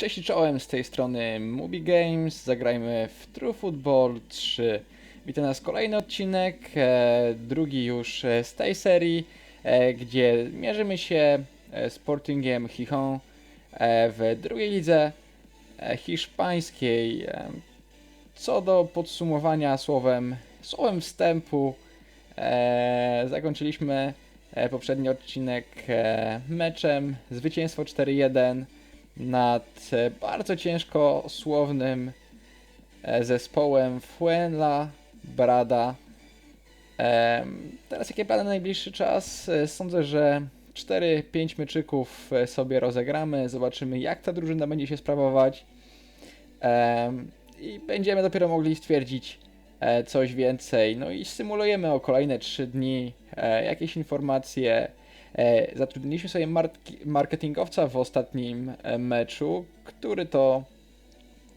Cześć i czołem, z tej strony Mubi Games, zagrajmy w True Football 3. Witam nas kolejny odcinek, e, drugi już e, z tej serii, e, gdzie mierzymy się Sportingiem Gijón e, w drugiej lidze hiszpańskiej. Co do podsumowania słowem, słowem wstępu, zakończyliśmy poprzedni odcinek meczem, zwycięstwo 4-1 nad e, bardzo ciężko słownym e, zespołem Fuenla Brada. Teraz jakie plany na najbliższy czas? E, Sądzę, że 4-5 meczyków sobie rozegramy, zobaczymy jak ta drużyna będzie się sprawować i będziemy dopiero mogli stwierdzić coś więcej. No i symulujemy o kolejne 3 dni jakieś informacje, Zatrudniliśmy sobie marketingowca w ostatnim e, meczu, który to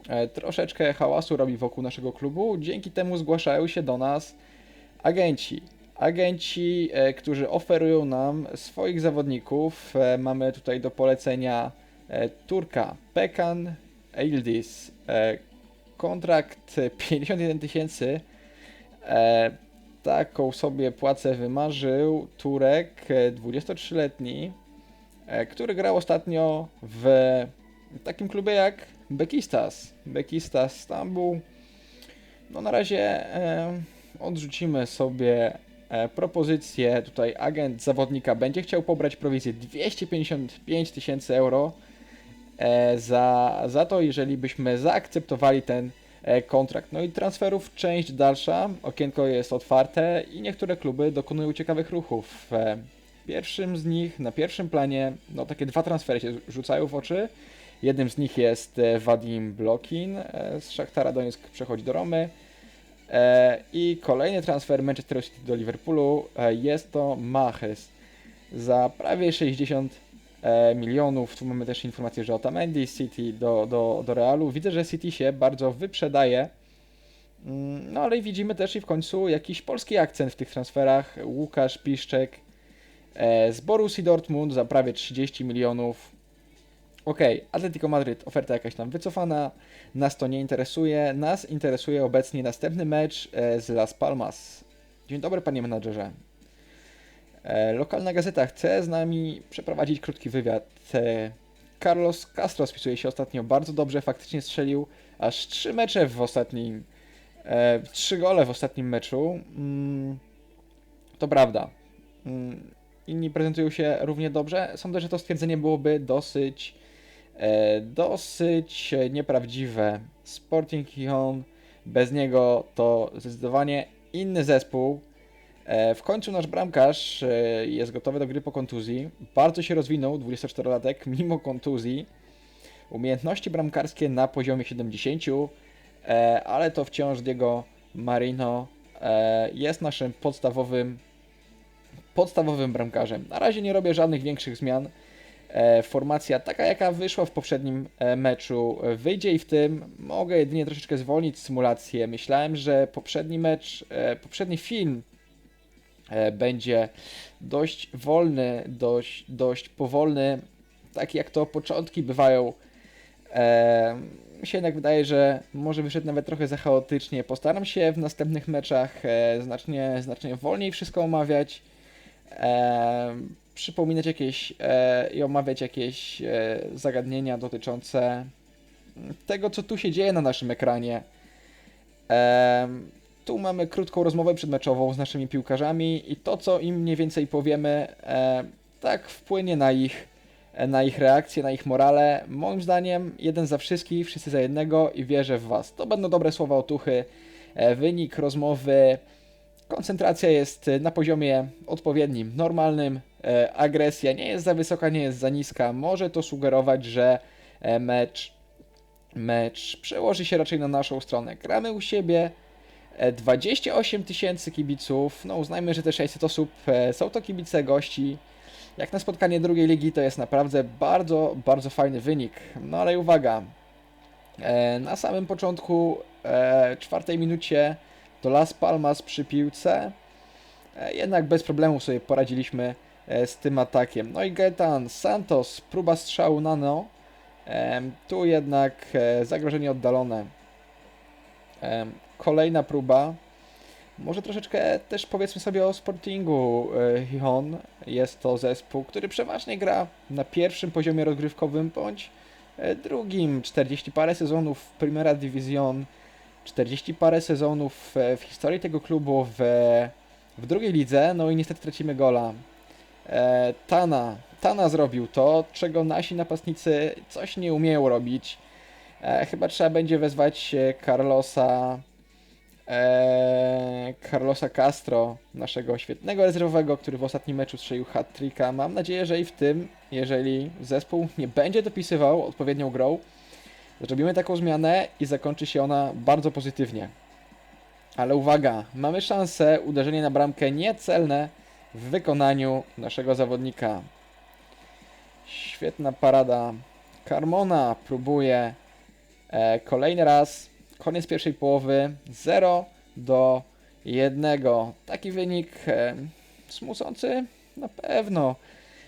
e, troszeczkę hałasu robi wokół naszego klubu. Dzięki temu zgłaszają się do nas agenci. Agenci, e, którzy oferują nam swoich zawodników. E, Mamy tutaj do polecenia e, Turka Pekan Eildis. E, Kontrakt e, 51 tysięcy. E, taką sobie płacę wymarzył Turek, e, 23-letni, e, który grał ostatnio w takim klubie jak Bekistas. Bekistas Stambuł. No na razie e, odrzucimy sobie e, propozycję. Tutaj agent zawodnika będzie chciał pobrać prowizję 255 tysięcy euro e, za, za to, jeżeli byśmy zaakceptowali ten e, kontrakt. No i transferów część dalsza, okienko jest otwarte i niektóre kluby dokonują ciekawych ruchów. E, Pierwszym z nich, na pierwszym planie, no takie dwa transfery się rzucają w oczy. Jednym z nich jest e, Wadim Blokin e, z Szachtara Donieck przechodzi do Romy. E, I kolejny transfer Manchester City do Liverpoolu e, jest to Mahrez za prawie 60 e, milionów. Tu mamy też informację, że Otamendi City do, do, do Realu. Widzę, że City się bardzo wyprzedaje. Mm, No ale widzimy też i w końcu jakiś polski akcent w tych transferach. Łukasz Piszczek e, z Borussii Dortmund za prawie 30 milionów. Okej, Atletico Madryt, oferta jakaś tam wycofana. Nas to nie interesuje. Nas interesuje obecnie następny mecz e, z Las Palmas. Dzień dobry, panie menadżerze. E, Lokalna gazeta chce z nami przeprowadzić krótki wywiad. E, Carlos Castro spisuje się ostatnio bardzo dobrze, faktycznie strzelił aż trzy mecze w ostatnim, e, trzy gole w ostatnim meczu. Mm, to prawda. Mm, inni prezentują się równie dobrze. Sądzę, że to stwierdzenie byłoby dosyć, e, dosyć e, nieprawdziwe. Sporting Gijón bez niego to zdecydowanie inny zespół. E, W końcu nasz bramkarz e, jest gotowy do gry po kontuzji. Bardzo się rozwinął, 24-latek, mimo kontuzji. Umiejętności bramkarskie na poziomie 70, e, ale to wciąż Diego Marino jest naszym podstawowym, podstawowym bramkarzem. Na razie nie robię żadnych większych zmian. Formacja taka, jaka wyszła w poprzednim meczu, wyjdzie i w tym. Mogę jedynie troszeczkę zwolnić symulację. Myślałem, że poprzedni mecz, poprzedni film będzie dość wolny, dość, dość powolny, tak jak to początki bywają. E, mi się jednak wydaje, że może wyszedł nawet trochę za chaotycznie. Postaram się w następnych meczach e, znacznie, znacznie wolniej wszystko omawiać, e, przypominać jakieś e, i omawiać jakieś e, zagadnienia dotyczące tego, co tu się dzieje na naszym ekranie. Em, tu mamy krótką rozmowę przedmeczową z naszymi piłkarzami i to, co im mniej więcej powiemy, e, tak wpłynie na ich, e, na ich reakcję, na ich morale. Moim zdaniem, jeden za wszystkich, wszyscy za jednego i wierzę w Was. To będą dobre słowa otuchy. E, wynik rozmowy, koncentracja jest e, na poziomie odpowiednim, normalnym. E, agresja nie jest za wysoka, nie jest za niska. Może to sugerować, że e, mecz, mecz przełoży się raczej na naszą stronę. Gramy u siebie. E, 28 tysięcy kibiców, no uznajmy, że te 600 osób e, są to kibice gości. Jak na spotkanie drugiej ligi to jest naprawdę bardzo, bardzo fajny wynik. No ale uwaga, e, na samym początku e, czwartej minucie to Las Palmas przy piłce. E, jednak bez problemu sobie poradziliśmy e, z tym atakiem. No i Gaetan Santos, próba strzału nano. Tu jednak e, zagrożenie oddalone. Kolejna próba. Może troszeczkę też powiedzmy sobie o Sportingu e, Gijon. Jest to zespół, który przeważnie gra na pierwszym poziomie rozgrywkowym bądź e, drugim. 40 parę sezonów w Primera Division, 40 parę sezonów e, w historii tego klubu w, w drugiej lidze. No i niestety tracimy gola. Tana. Tana zrobił to, czego nasi napastnicy coś nie umieją robić. Chyba trzeba będzie wezwać Carlosa e, Carlosa Castro, naszego świetnego rezerwowego, który w ostatnim meczu strzelił hat-tricka. Mam nadzieję, że i w tym, jeżeli zespół nie będzie dopisywał odpowiednią grą, zrobimy taką zmianę i zakończy się ona bardzo pozytywnie. Ale uwaga, mamy szansę uderzenie na bramkę niecelne w wykonaniu naszego zawodnika. Świetna parada. Carmona próbuje e, kolejny raz. Koniec pierwszej połowy 0 do 1. Taki wynik e, smucący? Na pewno.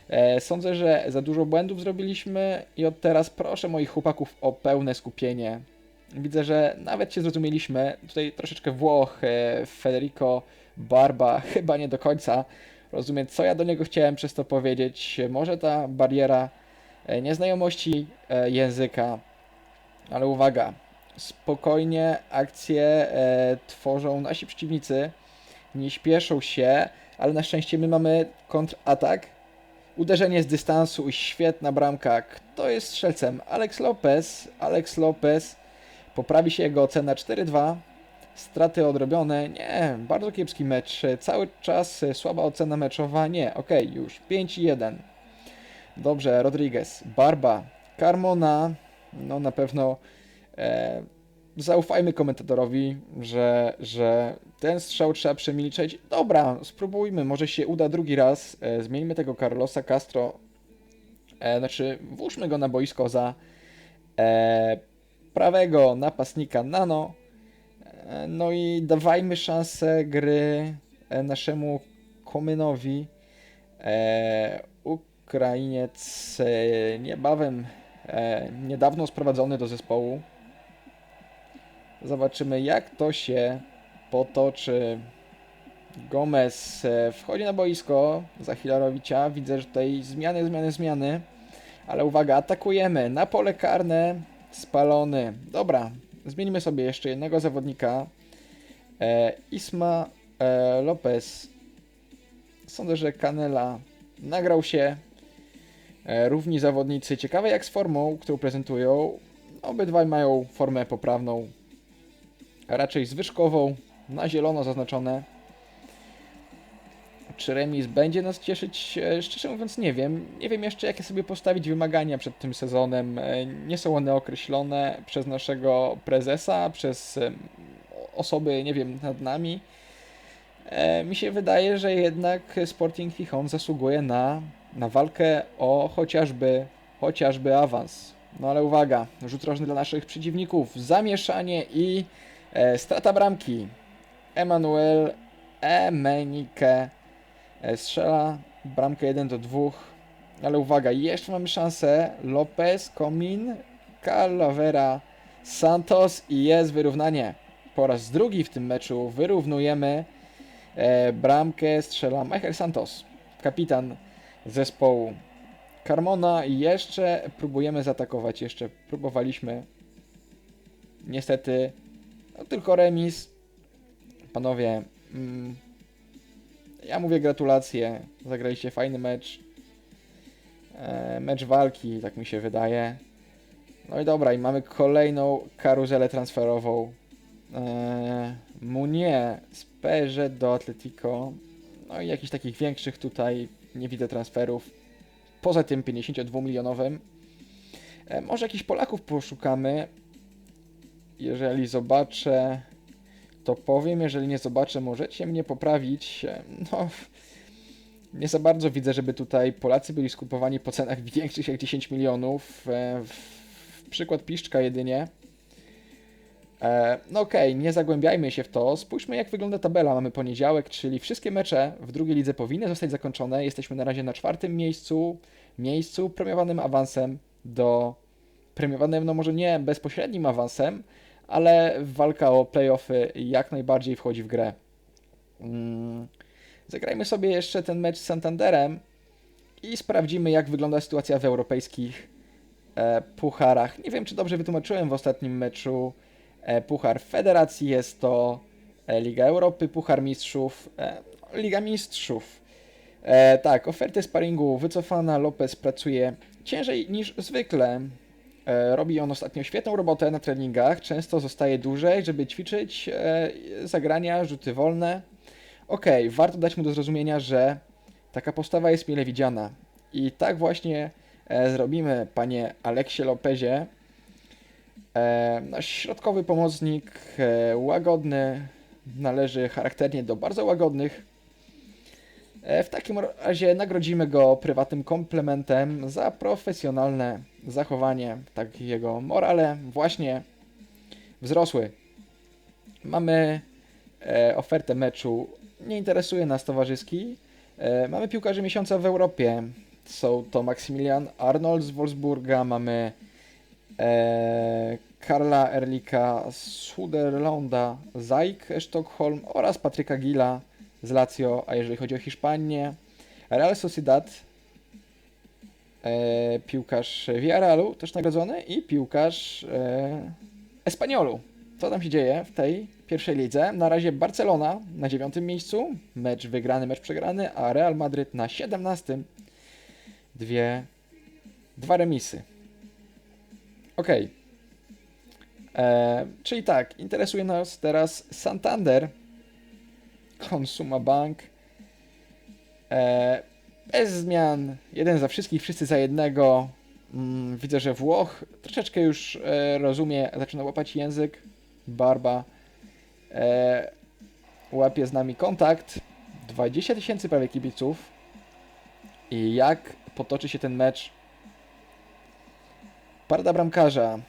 E, sądzę, że za dużo błędów zrobiliśmy i od teraz proszę moich chłopaków o pełne skupienie. Widzę, że nawet się zrozumieliśmy. Tutaj troszeczkę Włoch, e, Federico Barba, chyba nie do końca rozumie, co ja do niego chciałem przez to powiedzieć. Może ta bariera e, nieznajomości e, języka, ale uwaga, spokojnie akcje e, tworzą nasi przeciwnicy, nie śpieszą się, ale na szczęście my mamy kontratak. Uderzenie z dystansu i świetna bramka. Kto jest strzelcem? Alex Lopez. Alex Lopez. Poprawi się jego ocena 4-2. Straty odrobione. Nie, bardzo kiepski mecz. Cały czas słaba ocena meczowa. Nie, okej, już 5-1. Dobrze, Rodriguez. Barba. Carmona. No na pewno zaufajmy komentatorowi, że, że ten strzał trzeba przemilczeć. Dobra, spróbujmy, może się uda drugi raz. E, zmieńmy tego Carlosa Castro. E, znaczy, włóżmy go na boisko za e, prawego napastnika Nano. E, no i dawajmy szansę gry e, naszemu Komynowi. E, Ukrainiec e, niebawem, e, niedawno sprowadzony do zespołu. Zobaczymy, jak to się potoczy. Gomez e, wchodzi na boisko za Hilarowicza. Widzę, że tutaj zmiany, zmiany, zmiany. Ale uwaga, atakujemy na pole karne. Spalony. Dobra, zmienimy sobie jeszcze jednego zawodnika. E, Isma e, Lopez. Sądzę, że Canela nagrał się. E, równi zawodnicy. Ciekawe jak z formą, którą prezentują. Obydwaj mają formę poprawną raczej zwyżkową, na zielono zaznaczone. Czy remis będzie nas cieszyć? E, Szczerze mówiąc nie wiem. Nie wiem jeszcze jakie sobie postawić wymagania przed tym sezonem. E, Nie są one określone przez naszego prezesa, przez osoby, nie wiem, nad nami. E, Mi się wydaje, że jednak Sporting Gijon zasługuje na, na walkę o chociażby, chociażby awans. No ale uwaga, rzut rożny dla naszych przeciwników, zamieszanie i strata bramki. Emanuel Emenike e, strzela bramkę 1 do 2. Ale uwaga, jeszcze mamy szansę. Lopez, Comin, Calavera, Santos i jest wyrównanie. Po raz drugi w tym meczu wyrównujemy. E, bramkę strzela Michael Santos, kapitan zespołu. Carmona i jeszcze próbujemy zaatakować. Jeszcze próbowaliśmy. Niestety no, tylko remis. Panowie, mm, ja mówię gratulacje. Zagraliście fajny mecz. E, mecz walki, tak mi się wydaje. No i dobra, i mamy kolejną karuzelę transferową. E, Munie z PSG do Atletico. No i jakichś takich większych tutaj nie widzę transferów. Poza tym 52-milionowym. E, może jakichś Polaków poszukamy jeżeli zobaczę, to powiem. Jeżeli nie zobaczę, możecie mnie poprawić. No, nie za bardzo widzę, żeby tutaj Polacy byli skupowani po cenach większych jak 10 milionów. E, przykład Piszczka jedynie. E, No okej, okay, nie zagłębiajmy się w to. Spójrzmy jak wygląda tabela. Mamy poniedziałek, czyli wszystkie mecze w drugiej lidze powinny zostać zakończone. Jesteśmy na razie na czwartym miejscu, miejscu premiowanym awansem do premiowane, no może nie bezpośrednim awansem, ale walka o playoffy jak najbardziej wchodzi w grę. Mm, Zagrajmy sobie jeszcze ten mecz z Santanderem i sprawdzimy, jak wygląda sytuacja w europejskich e, pucharach. Nie wiem, czy dobrze wytłumaczyłem w ostatnim meczu. E, puchar Federacji jest to e, Liga Europy, Puchar Mistrzów, e, Liga Mistrzów. Tak, oferty sparingu wycofana. Lopez pracuje ciężej niż zwykle. E, robi on ostatnio świetną robotę na treningach. Często zostaje dłużej, żeby ćwiczyć e, zagrania, rzuty wolne. Okej, warto dać mu do zrozumienia, że taka postawa jest mile widziana. I tak właśnie e, zrobimy, panie Aleksie Lopezie. Nasz środkowy pomocnik, łagodny, należy charakternie do bardzo łagodnych. E, w takim razie nagrodzimy go prywatnym komplementem za profesjonalne zachowanie. Tak jego morale właśnie wzrosły. Mamy e, ofertę meczu. Nie interesuje nas towarzyski. E, mamy piłkarzy miesiąca w Europie. Są to Maksymilian Arnold z Wolfsburga, mamy Karla Erlika z Suderlanda, Zajk Sztokholm oraz Patryka Gila z Lazio, a jeżeli chodzi o Hiszpanię, Real Sociedad, e, piłkarz Villarrealu też nagrodzony i piłkarz e, Espaniolu. Co tam się dzieje w tej pierwszej lidze? Na razie Barcelona na dziewiątym miejscu, mecz wygrany, mecz przegrany, a Real Madryt na 17. Dwie, dwa remisy. Okej. E, Czyli tak, interesuje nas teraz Santander, Consuma Bank. E, bez zmian, jeden za wszystkich, wszyscy za jednego. Mm, widzę, że Włoch troszeczkę już e, rozumie, zaczyna łapać język. Barba e, łapie z nami kontakt. 20 tysięcy prawie kibiców. I jak potoczy się ten mecz? Parda bramkarza.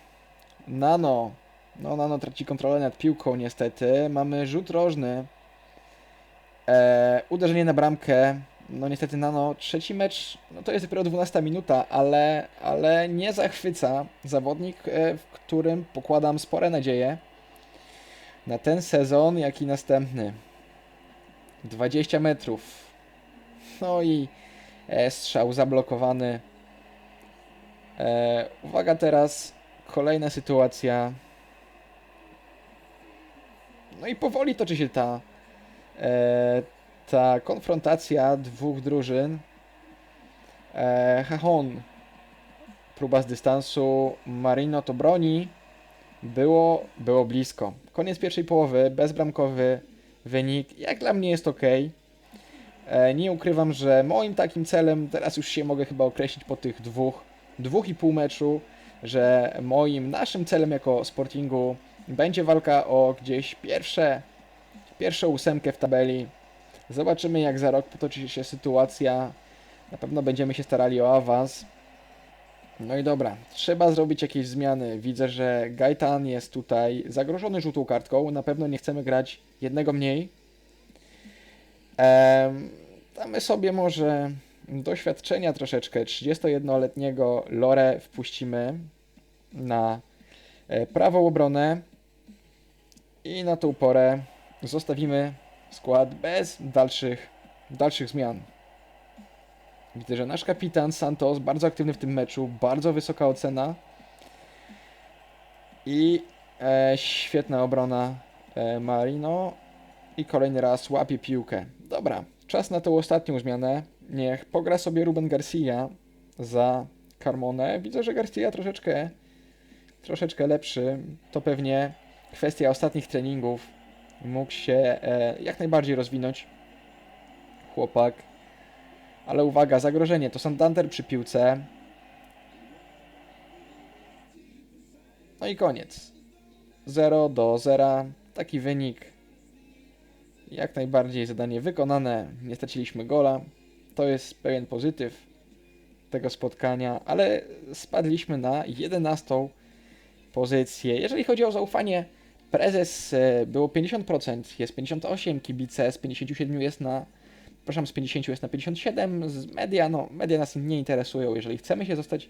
Nano. No, Nano traci kontrolę nad piłką niestety. Mamy rzut rożny. E, uderzenie na bramkę. No niestety Nano, trzeci mecz, no to jest dopiero 12 minuta, ale, ale nie zachwyca zawodnik, e, w którym pokładam spore nadzieje na ten sezon, jak i następny. 20 metrów. No i e, strzał zablokowany. E, uwaga teraz, kolejna sytuacja. No i powoli toczy się ta ta konfrontacja dwóch drużyn. E, próba z dystansu, Marino to broni. Było, było blisko. Koniec pierwszej połowy, bezbramkowy wynik. Jak dla mnie jest ok. E, nie ukrywam, że moim takim celem, teraz już się mogę chyba określić po tych dwóch, dwóch i pół meczu, że moim, naszym celem jako Sportingu będzie walka o gdzieś pierwsze, pierwszą ósemkę w tabeli. Zobaczymy, jak za rok potoczy się sytuacja. Na pewno będziemy się starali o awans. No i dobra, trzeba zrobić jakieś zmiany. Widzę, że Gaitan jest tutaj zagrożony żółtą kartką. Na pewno nie chcemy grać jednego mniej. Ehm, damy sobie może doświadczenia troszeczkę. 31-letniego Lore wpuścimy na e, prawą obronę. I na tą porę zostawimy skład bez dalszych, dalszych zmian. Widzę, że nasz kapitan Santos bardzo aktywny w tym meczu, bardzo wysoka ocena i e, świetna obrona e, Marino i kolejny raz łapie piłkę. Dobra, czas na tą ostatnią zmianę. Niech pogra sobie Ruben Garcia za Carmone. Widzę, że Garcia troszeczkę, troszeczkę lepszy. To pewnie kwestia ostatnich treningów mógł się e, jak najbardziej rozwinąć chłopak. Ale uwaga, zagrożenie to Santander przy piłce. No i koniec. 0 do 0. Taki wynik. Jak najbardziej zadanie wykonane. Nie straciliśmy gola. To jest pewien pozytyw tego spotkania, ale spadliśmy na 11 pozycję. Jeżeli chodzi o zaufanie prezes e, było 50%, jest 58, kibice z 57 jest na, przepraszam, z 50 jest na 57, z media, no media nas nie interesują, jeżeli chcemy się zostać,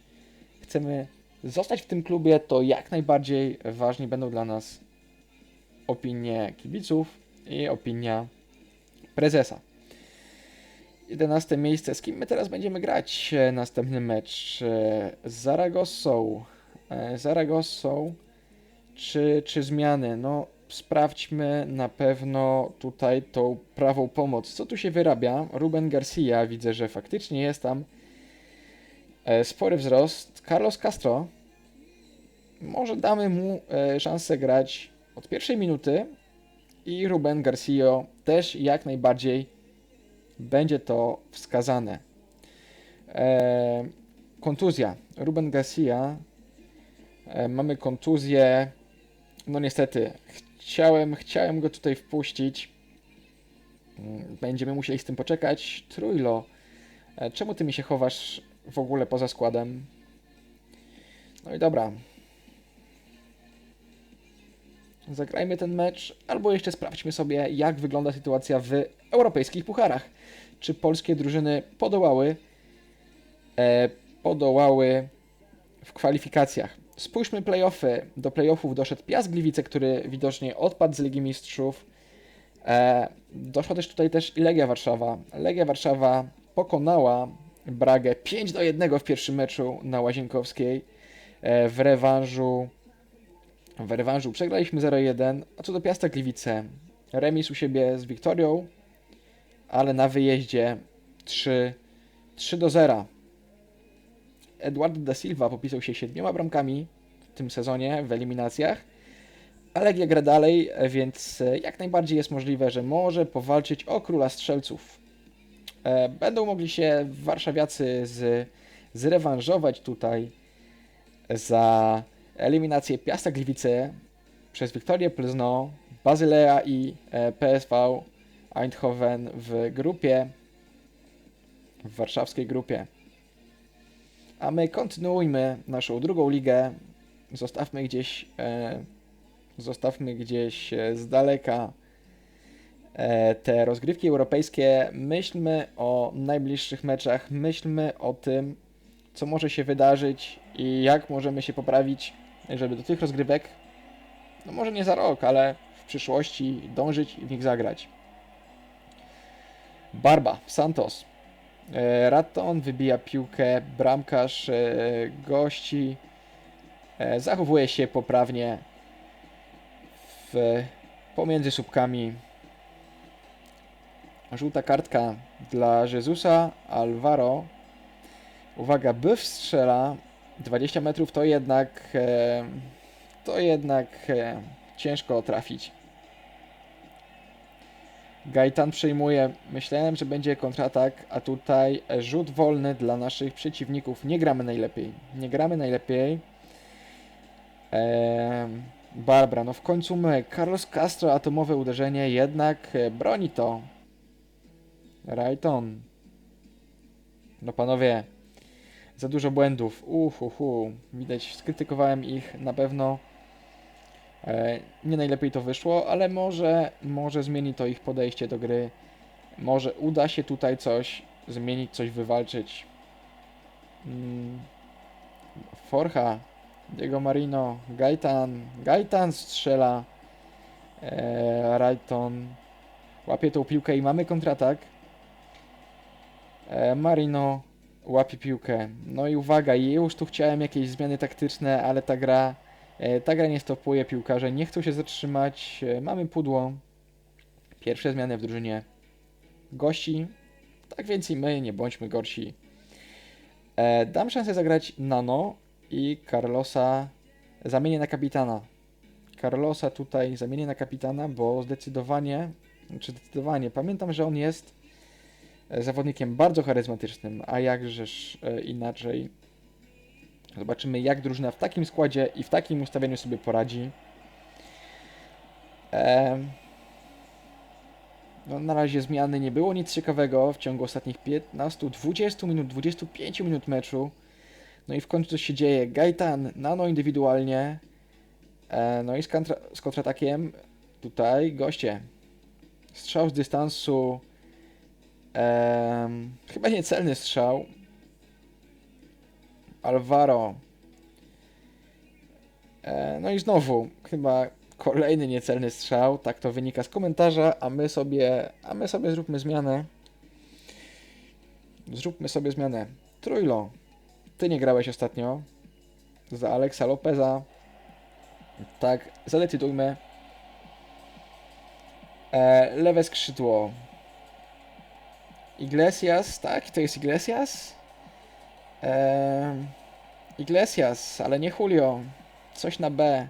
chcemy zostać w tym klubie, to jak najbardziej ważni będą dla nas opinie kibiców i opinia prezesa. 11 miejsce. Z kim my teraz będziemy grać? E, Następny mecz e, z Zaragossą. Czy, czy zmiany? No, sprawdźmy na pewno tutaj tą prawą pomoc. Co tu się wyrabia? Ruben Garcia, widzę, że faktycznie jest tam e, spory wzrost. Carlos Castro. Może damy mu e, szansę grać od pierwszej minuty. I Ruben Garcia też jak najbardziej będzie to wskazane. E, kontuzja. Ruben Garcia. Mamy kontuzję. No niestety, chciałem, chciałem go tutaj wpuścić. Mm, Będziemy musieli z tym poczekać. Trójlo, e, czemu ty mi się chowasz w ogóle poza składem? No i dobra. Zagrajmy ten mecz, albo jeszcze sprawdźmy sobie, jak wygląda sytuacja w europejskich pucharach. Czy polskie drużyny podołały, e, podołały w kwalifikacjach. Spójrzmy playoffy. Do playoffów doszedł Piast Gliwice, który widocznie odpadł z Ligi Mistrzów. E, doszła też tutaj też i Legia Warszawa. Legia Warszawa pokonała Bragę 5 do 1 w pierwszym meczu na Łazienkowskiej. E, w rewanżu w rewanżu przegraliśmy 0-1. A co do Piasta Gliwice, remis u siebie z Wiktorią, ale na wyjeździe 3, 3 do 0. Eduardo da Silva popisał się siedmioma bramkami w tym sezonie w eliminacjach, a Legia gra dalej, więc jak najbardziej jest możliwe, że może powalczyć o króla strzelców. E, Będą mogli się warszawiacy z, zrewanżować tutaj za eliminację Piasta Gliwice przez Wiktorię Plzno, Bazylea i e, PSV Eindhoven w grupie, w warszawskiej grupie. A my kontynuujmy naszą drugą ligę. Zostawmy gdzieś, e, zostawmy gdzieś e, z daleka e, te rozgrywki europejskie. Myślmy o najbliższych meczach, myślmy o tym, co może się wydarzyć i jak możemy się poprawić, żeby do tych rozgrywek, no może nie za rok, ale w przyszłości dążyć i w nich zagrać. Barba, Santos. E, Ratton wybija piłkę, bramkarz e, gości e, zachowuje się poprawnie w, pomiędzy słupkami. Żółta kartka dla Jezusa Alvaro. Uwaga, Byw strzela 20 metrów to jednak to jednak ciężko trafić. Gajtan przejmuje. Myślałem, że będzie kontratak, a tutaj rzut wolny dla naszych przeciwników. Nie gramy najlepiej. Nie gramy najlepiej. Ehm, Barbara, no w końcu my. Carlos Castro, atomowe uderzenie, jednak e, broni to. Right on. No panowie, za dużo błędów. Uhuhu. Widać, skrytykowałem ich na pewno. E, nie najlepiej to wyszło, ale może, może zmieni to ich podejście do gry. Może uda się tutaj coś zmienić, coś wywalczyć. Mm. Forcha, Diego Marino, Gaitan, Gaitan strzela. E, Rayton łapie tą piłkę i mamy kontratak. E, Marino łapie piłkę. No i uwaga, już tu chciałem jakieś zmiany taktyczne, ale ta gra, ta gra nie stopuje, piłkarze nie chcą się zatrzymać. E, Mamy pudło. Pierwsze zmiany w drużynie gości. Tak więc i my, nie bądźmy gorsi. E, Dam szansę zagrać Nano i Carlosa zamienię na kapitana. Carlosa tutaj zamienię na kapitana, bo zdecydowanie, czy zdecydowanie, pamiętam, że on jest e, zawodnikiem bardzo charyzmatycznym, a jakżeż e, inaczej. Zobaczymy, jak drużyna w takim składzie i w takim ustawieniu sobie poradzi. No, na razie zmiany nie było nic ciekawego w ciągu ostatnich 15, 20 minut, 25 minut meczu. No i w końcu coś się dzieje. Gaitan nano indywidualnie. E, no i z, kontra z kontratakiem tutaj goście. Strzał z dystansu. Em, chyba niecelny strzał. Alvaro. E, no i znowu, chyba kolejny niecelny strzał, tak to wynika z komentarza, a my sobie, a my sobie zróbmy zmianę. Zróbmy sobie zmianę. Trójlo, ty nie grałeś ostatnio za Alexa Lopeza. Tak, zadecydujmy. E, lewe skrzydło. Iglesias, tak? To jest Iglesias? E, Iglesias, ale nie Julio. Coś na B.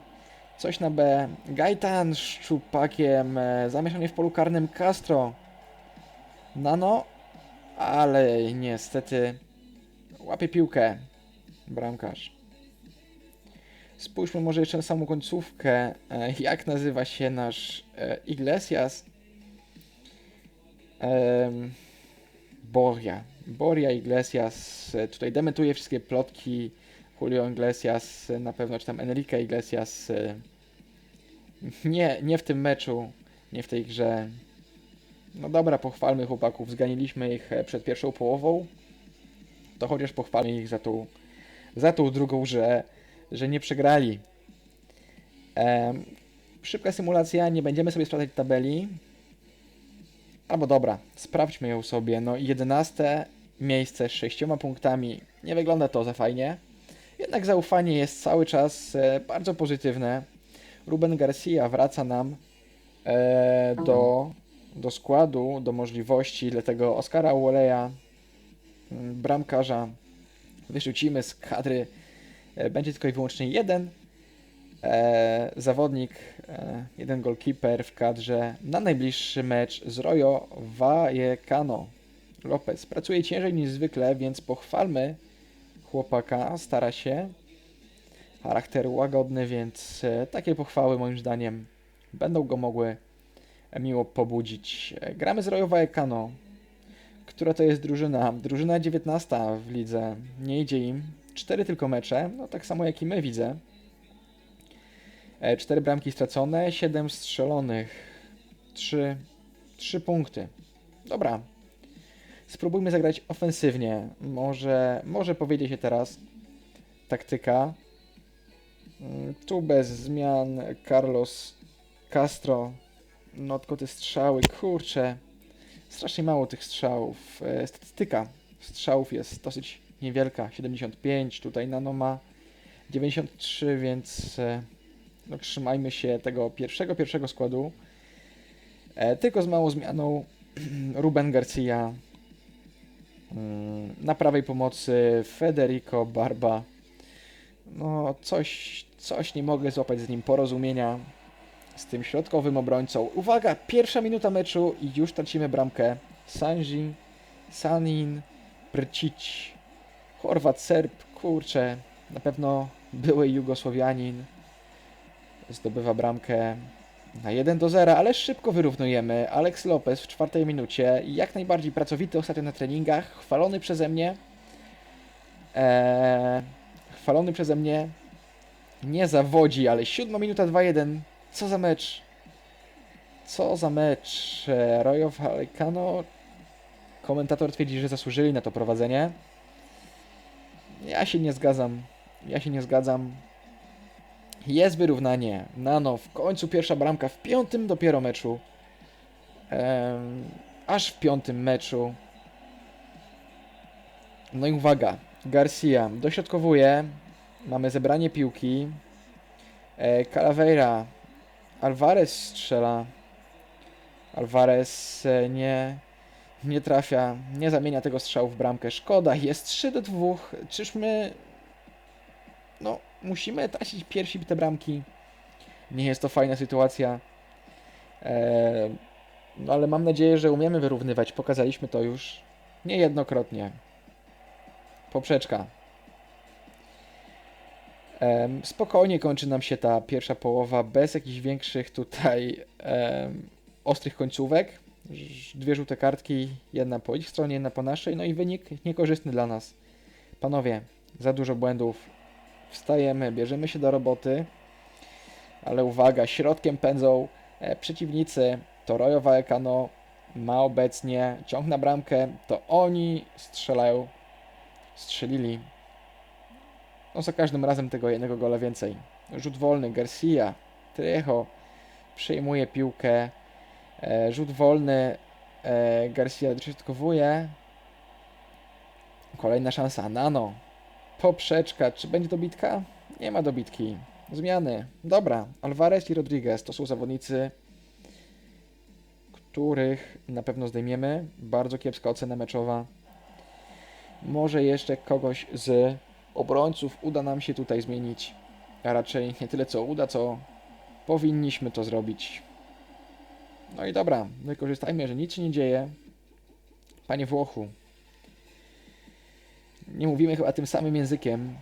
Coś na B. Gajtan z szczupakiem. E, zamieszanie w polu karnym Castro. Nano. Ale niestety łapie piłkę. Bramkarz. Spójrzmy może jeszcze na samą końcówkę. E, Jak nazywa się nasz e, Iglesias? Em, Boria. Boria Iglesias. E, Tutaj dementuje wszystkie plotki. Julio Iglesias, e, na pewno, czy tam Enrique Iglesias. e, Nie, nie w tym meczu, nie w tej grze. No dobra, pochwalmy chłopaków. Zganiliśmy ich przed pierwszą połową. To chociaż pochwalmy ich za tą, za tą drugą, że, że nie przegrali. Em, szybka symulacja, nie będziemy sobie sprawdzać tabeli. Albo dobra, sprawdźmy ją sobie. No i 11 miejsce z 6 punktami. Nie wygląda to za fajnie. Jednak zaufanie jest cały czas e, bardzo pozytywne. Ruben Garcia wraca nam e, do, do składu, do możliwości, dlatego Oscara Woleja, mm, bramkarza, wyrzucimy z kadry. E, będzie tylko i wyłącznie jeden zawodnik, jeden goalkeeper w kadrze na najbliższy mecz z Royo Vallecano. Lopez pracuje ciężej niż zwykle, więc pochwalmy chłopaka, stara się. Charakter łagodny, więc e, takie pochwały moim zdaniem będą go mogły miło pobudzić. E, Gramy z Royo Vallecano. Która to jest drużyna? Drużyna 19 w lidze. Nie idzie im. Cztery tylko mecze, no tak samo jak i my widzę. E, Cztery bramki stracone, 7 strzelonych. Trzy, trzy punkty. Dobra. Spróbujmy zagrać ofensywnie. Może, może powiedzie się teraz taktyka. Mm, Tu bez zmian Carlos Castro. No tylko te strzały, kurczę. Strasznie mało tych strzałów. E, Statystyka strzałów jest dosyć niewielka. 75, tutaj Nano ma 93, więc e, no, trzymajmy się tego pierwszego, pierwszego składu. E, tylko z małą zmianą Ruben Garcia. Mm, Na prawej pomocy Federico Barba. No, coś, coś nie mogę złapać z nim porozumienia z tym środkowym obrońcą. Uwaga, pierwsza minuta meczu i już tracimy bramkę. Sanji, Sanin, Prcić, Chorwat, Serb, kurczę, na pewno były Jugosłowianin. Zdobywa bramkę na 1 do 0, ale szybko wyrównujemy. Alex Lopez w czwartej minucie, jak najbardziej pracowity ostatnio na treningach, chwalony przeze mnie. Eee, chwalony przeze mnie. Nie zawodzi, ale siódma minuta 2-1. Co za mecz? Co za mecz? Royo Vallecano. Komentator twierdzi, że zasłużyli na to prowadzenie. Ja się nie zgadzam. Ja się nie zgadzam. Jest wyrównanie. Nano, w końcu pierwsza bramka w piątym dopiero meczu. Em, aż w piątym meczu. No i uwaga. Garcia dośrodkowuje. Mamy zebranie piłki. E, Calaveira. Alvarez strzela. Alvarez e, nie, nie trafia, nie zamienia tego strzału w bramkę. Szkoda, jest 3 do 2. Czyżmy. No, musimy tracić pierwsi te bramki. Nie jest to fajna sytuacja. E, no ale mam nadzieję, że umiemy wyrównywać. Pokazaliśmy to już niejednokrotnie. Poprzeczka. Em, spokojnie kończy nam się ta pierwsza połowa, bez jakichś większych tutaj em, ostrych końcówek. Dwie żółte kartki, jedna po ich stronie, jedna po naszej, no i wynik niekorzystny dla nas. Panowie, za dużo błędów. Wstajemy, bierzemy się do roboty, ale uwaga, środkiem pędzą e, przeciwnicy. To Royo Vallecano ma obecnie ciąg na bramkę, to oni strzelają, strzelili no za każdym razem tego jednego gola więcej. rzut wolny, Garcia, Trejo przejmuje piłkę, e, rzut wolny, e, Garcia dośrodkowuje, kolejna szansa, Nano, poprzeczka, czy będzie dobitka? Nie ma dobitki, zmiany, dobra, Alvarez i Rodriguez to są zawodnicy, których na pewno zdejmiemy, bardzo kiepska ocena meczowa, może jeszcze kogoś z obrońców uda nam się tutaj zmienić. A raczej nie tyle co uda, co powinniśmy to zrobić. No i dobra, wykorzystajmy, że nic się nie dzieje. Panie Włochu, nie mówimy chyba tym samym językiem.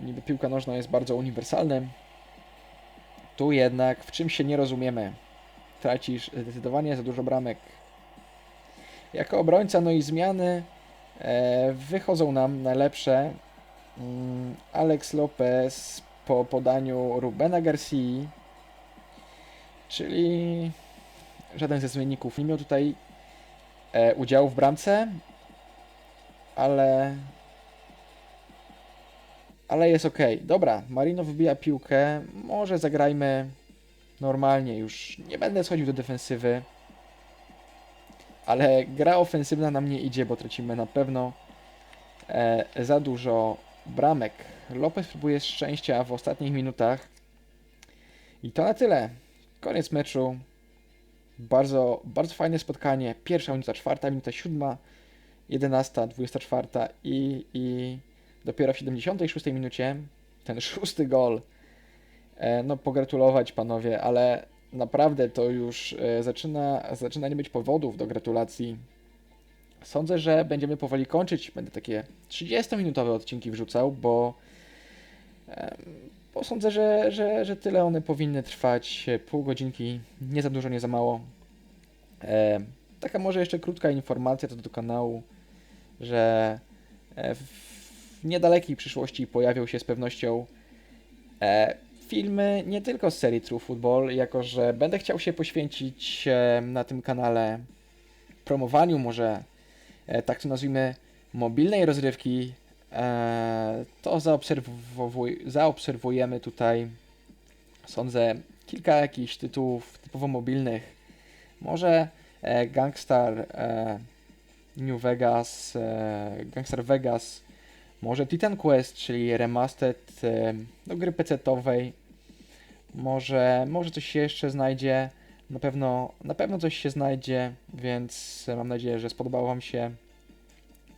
Niby piłka nożna jest bardzo uniwersalnym. Tu jednak w czym się nie rozumiemy. Tracisz zdecydowanie za dużo bramek. Jako obrońca, no i zmiany e, wychodzą nam najlepsze. Mm, Alex Lopez po podaniu Rubena Garcia, czyli żaden ze zmienników nie miał tutaj e, udziału w bramce, ale ale jest ok. Dobra, Marino wybija piłkę, może zagrajmy normalnie już. Nie będę schodził do defensywy, ale gra ofensywna nam nie idzie, bo tracimy na pewno e, za dużo bramek. Lopez próbuje szczęścia w ostatnich minutach. I to na tyle. Koniec meczu. Bardzo, bardzo fajne spotkanie. Pierwsza minuta, czwarta minuta, siódma, jedenasta, dwudziesta czwarta i, i dopiero w 76 minucie ten szósty gol. E, no pogratulować panowie, ale naprawdę to już e, zaczyna, zaczyna nie być powodów do gratulacji. Sądzę, że będziemy powoli kończyć. Będę takie 30-minutowe odcinki wrzucał, bo, bo sądzę, że, że, że tyle one powinny trwać. Pół godzinki, nie za dużo, nie za mało. E, taka może jeszcze krótka informacja do kanału, że e, w niedalekiej przyszłości pojawią się z pewnością e, filmy nie tylko z serii True Football, jako że będę chciał się poświęcić e, na tym kanale promowaniu może e, tak to nazwijmy, mobilnej rozrywki, e, to zaobserwuj, zaobserwujemy tutaj, sądzę, kilka jakichś tytułów typowo mobilnych. Może e, Gangstar e, New Vegas, Gangstar Vegas, może Titan Quest, czyli remastered e, do gry PC-owej. Może, może coś się jeszcze znajdzie. Na pewno, na pewno coś się znajdzie, więc mam nadzieję, że spodobało Wam się.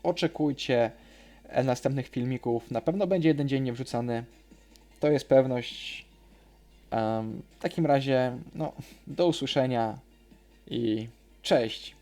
Oczekujcie e, następnych filmików. Na pewno będzie jeden dzień wrzucany. To jest pewność. W takim razie, no, do usłyszenia i cześć.